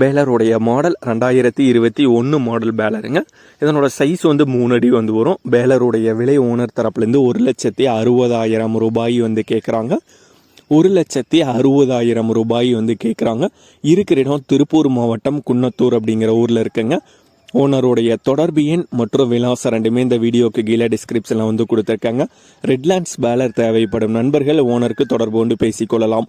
பேலருடைய model ரெண்டாயிரத்தி இருபத்தி ஒன்று மாடல் பேலருங்க. இதனோட சைஸ் வந்து மூணு அடி வந்து வரும். பேலருடைய விலை ஓனர் தரப்புலேருந்து ஒரு லட்சத்தி அறுபதாயிரம் ரூபாய் வந்து கேட்குறாங்க ஒரு லட்சத்தி அறுபதாயிரம் ரூபாய் வந்து கேட்குறாங்க இருக்கிற இடம் திருப்பூர் மாவட்டம் குன்னத்தூர் அப்படிங்கிற ஊரில் இருக்குங்க. ஓனருடைய தொடர்பு எண் மற்றும் விலாசம் ரெண்டுமே இந்த வீடியோக்கு கீழே டிஸ்கிரிப்ஷனில் வந்து கொடுத்துருக்காங்க. ரெட்லேண்ட்ஸ் பேலர் தேவைப்படும் நண்பர்கள் ஓனருக்கு தொடர்பு கொண்டு பேசிக்கொள்ளலாம்